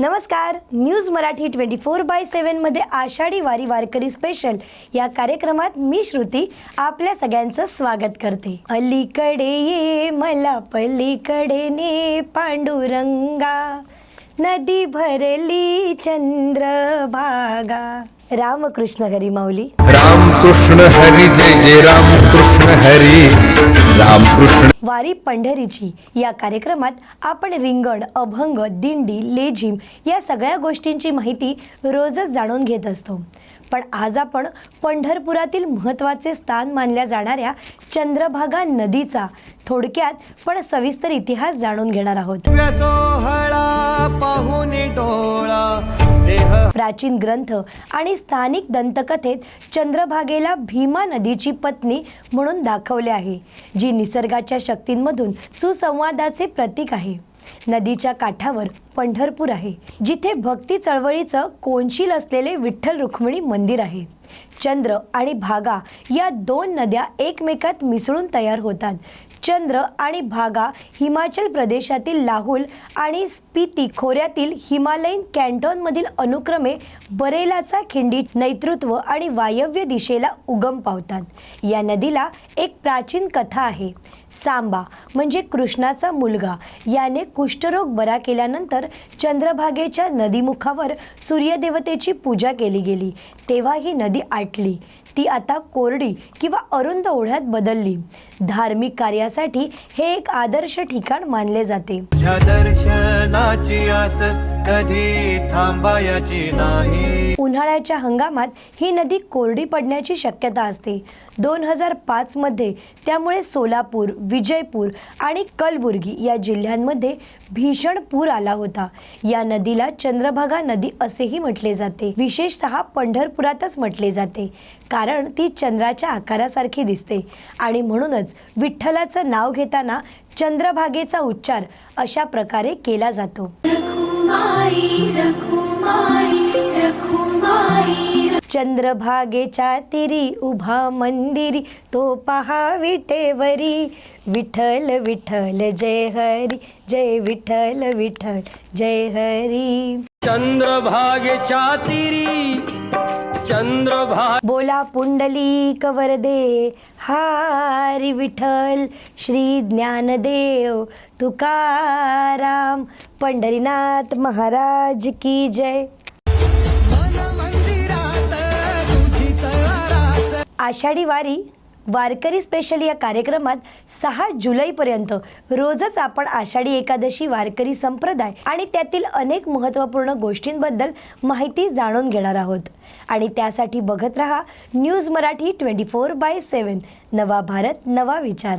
नमस्कार. News Marathi twenty four by सेवनमध्ये Ashadhi Wari वारकरी special या कार्यक्रमात मी श्रुती आपल्या सगळ्यांचं स्वागत करते. अलीकडे ये मला पलीकडे ने पांडुरंगा. नदी भरली चंद्रभागा. रामकृष्ण हरी माऊली. राम कृष्ण हरी जय जय राम कृष्ण हरी. राम कृष्ण वारी पंढरीची या कार्यक्रमात आपण रिंगण अभंग दिंडी लेझिम या सगळ्या गोष्टींची माहिती रोजच जाणून घेत असतो. पण आज आपण पंढरपुरातील महत्त्वाचे स्थान मानल्या जाणाऱ्या चंद्रभागा नदीचा थोडक्यात पण सविस्तर इतिहास जाणून घेणार आहोत. देह. प्राचीन ग्रंथ आणि स्थानिक दंतकथेत चंद्रभागेला भीमा नदीची पत्नी म्हणून दाखवले आहे जी निसर्गाच्या शक्तींमधून सुसंवादाचे प्रतीक आहे. नदीच्या काठावर पंढरपूर आहे जिथे भक्ती चळवळीचं कोनशील असलेले विठ्ठल रुक्मिणी मंदिर आहे. चंद्र आणि भागा या दोन नद्या एकमेकात मिसळून तयार होतात चंद्र आणि भागा हिमाचल प्रदेशातील लाहुल आणि स्पिती खोऱ्यातील हिमालयीन कॅन्टॉनमधील अनुक्रमे बरेलाचा खिंडी नैतृत्व आणि वायव्य दिशेला उगम पावतात. या नदीला एक प्राचीन कथा आहे. सांबा म्हणजे कृष्णाचा मुलगा. याने कुष्ठरोग बरा केल्यानंतर चंद्रभागेच्या नदीमुखावर सूर्यदेवतेची पूजा केली गेली. तेव्हा ही नदी आटली. ती आता कोरडी किंवा अरुंद ओढ्यात बदलली. धार्मिक कार्यासाठी हे एक आदर्श ठिकाण मानले जाते. दर्शनाची आस कधी थांबायची नाही. उन्हाळ्याच्या हंगामात ही नदी कोरडी पडण्याची शक्यता असते. दोन हजार पाचमध्ये त्यामुळे सोलापूर विजयपूर आणि कलबुर्गी या जिल्ह्यांमध्ये भीषण पूर आला होता. या नदीला चंद्रभागा नदी असेही म्हटले जाते. विशेषतः पंढरपुरातच म्हटले जाते. कारण ती चंद्राच्या आकारासारखी दिसते आणि म्हणूनच विठ्ठलाचं नाव घेताना चंद्रभागेचा उच्चार अशा प्रकारे केला जातो. चंद्रभागेच्या तिरी उभा मंदिरी तो पहा विटेवरी. विठ्ठल विठ्ठल जय हरी जय विठ्ठल विठ्ठल जय हरी. चंद्रभागेच्या तिरी चंद्रभाग बोला पुंडली कवरदे हारी विठ्ठल श्री ज्ञानदेव तुकाराम. पंढरीनाथ महाराज की जय. आषाढी वारी वारकरी स्पेशल या कार्यक्रमात सहा जुलैपर्यंत रोजच आपण आषाढी एकादशी वारकरी संप्रदाय आणि त्यातील अनेक महत्त्वपूर्ण गोष्टींबद्दल माहिती जाणून घेणार आहोत. आणि त्यासाठी बघत रहा news Marathi twenty four by seven नवा भारत नवा विचार.